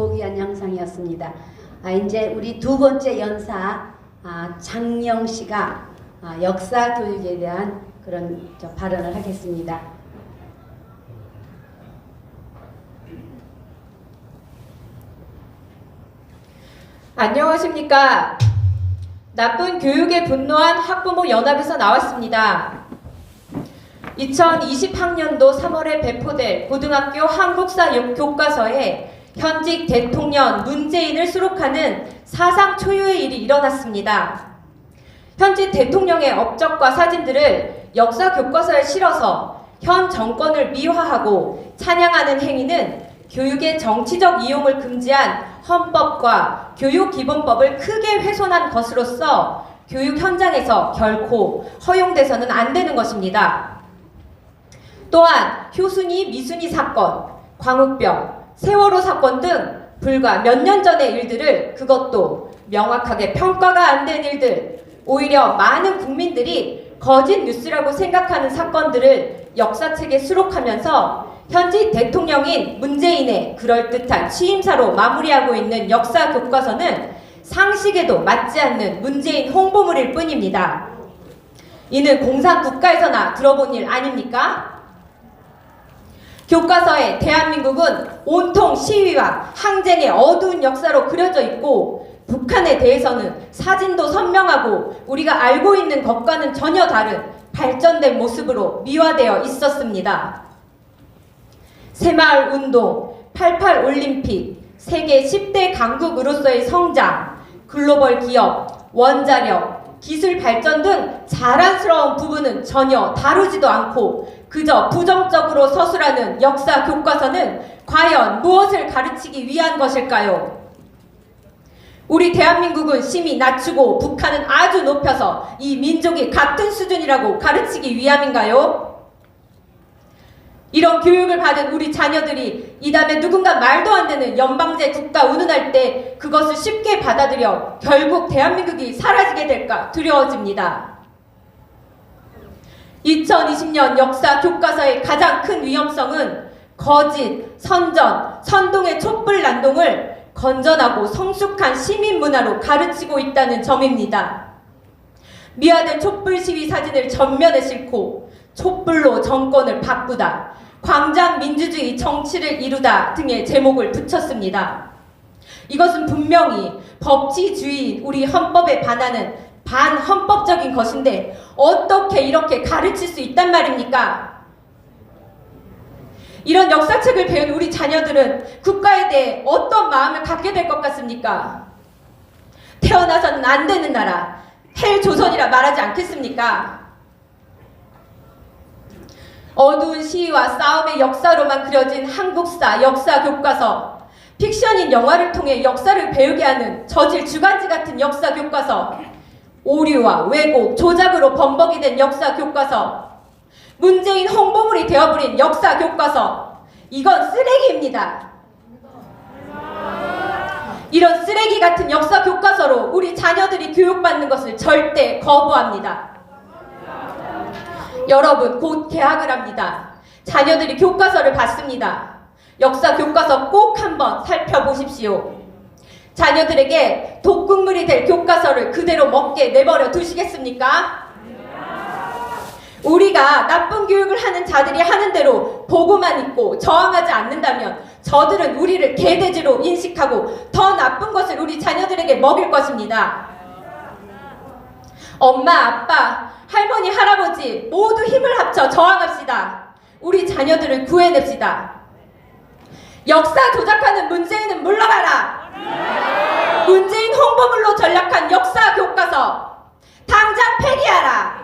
고귀한 영상이었습니다. 아, 이제 우리 두 번째 연사 아, 장영 씨가 아, 역사 교육에 대한 그런 저 발언을 하겠습니다. 안녕하십니까. 나쁜 교육에 분노한 학부모 연합에서 나왔습니다. 2020학년도 3월에 배포될 고등학교 한국사 교과서에 현직 대통령 문재인을 수록하는 사상 초유의 일이 일어났습니다. 현직 대통령의 업적과 사진들을 역사 교과서에 실어서 현 정권을 미화하고 찬양하는 행위는 교육의 정치적 이용을 금지한 헌법과 교육기본법을 크게 훼손한 것으로서 교육 현장에서 결코 허용돼서는 안 되는 것입니다. 또한 효순이 미순이 사건, 광우병, 세월호 사건 등 불과 몇 년 전의 일들을 그것도 명확하게 평가가 안 된 일들, 오히려 많은 국민들이 거짓 뉴스라고 생각하는 사건들을 역사책에 수록하면서 현직 대통령인 문재인의 그럴듯한 취임사로 마무리하고 있는 역사 교과서는 상식에도 맞지 않는 문재인 홍보물일 뿐입니다. 이는 공산 국가에서나 들어본 일 아닙니까? 교과서에 대한민국은 온통 시위와 항쟁의 어두운 역사로 그려져 있고 북한에 대해서는 사진도 선명하고 우리가 알고 있는 것과는 전혀 다른 발전된 모습으로 미화되어 있었습니다. 새마을 운동, 88 올림픽, 세계 10대 강국으로서의 성장, 글로벌 기업, 원자력, 기술 발전 등 자랑스러운 부분은 전혀 다루지도 않고 그저 부정적으로 서술하는 역사 교과서는 과연 무엇을 가르치기 위한 것일까요? 우리 대한민국은 심히 낮추고 북한은 아주 높여서 이 민족이 같은 수준이라고 가르치기 위함인가요? 이런 교육을 받은 우리 자녀들이 이 다음에 누군가 말도 안 되는 연방제 국가 운운할 때 그것을 쉽게 받아들여 결국 대한민국이 사라지게 될까 두려워집니다. 2020년 역사 교과서의 가장 큰 위험성은 거짓, 선전, 선동의 촛불 난동을 건전하고 성숙한 시민 문화로 가르치고 있다는 점입니다. 미화된 촛불 시위 사진을 전면에 싣고 촛불로 정권을 바꾸다, 광장 민주주의 정치를 이루다 등의 제목을 붙였습니다. 이것은 분명히 법치주의 우리 헌법에 반하는 반헌법적인 것인데 어떻게 이렇게 가르칠 수 있단 말입니까? 이런 역사책을 배운 우리 자녀들은 국가에 대해 어떤 마음을 갖게 될 것 같습니까? 태어나서는 안 되는 나라, 헬조선이라 말하지 않겠습니까? 어두운 시위와 싸움의 역사로만 그려진 한국사 역사 교과서, 픽션인 영화를 통해 역사를 배우게 하는 저질 주간지 같은 역사 교과서, 오류와 왜곡, 조작으로 범벅이 된 역사 교과서, 문재인 홍보물이 되어버린 역사 교과서, 이건 쓰레기입니다. 이런 쓰레기 같은 역사 교과서로 우리 자녀들이 교육받는 것을 절대 거부합니다. 여러분, 곧 개학을 합니다. 자녀들이 교과서를 받습니다. 역사 교과서 꼭 한번 살펴보십시오. 자녀들에게 독극물이 될 교과서를 그대로 먹게 내버려 두시겠습니까? 우리가 나쁜 교육을 하는 자들이 하는 대로 보고만 있고 저항하지 않는다면 저들은 우리를 개돼지로 인식하고 더 나쁜 것을 우리 자녀들에게 먹일 것입니다. 엄마, 아빠, 할머니, 할아버지 모두 힘을 합쳐 저항합시다. 우리 자녀들을 구해냅시다. 역사 조작하는 문재인은 물러가라. 문재인 홍보물로 전략한 역사 교과서 당장 폐기하라.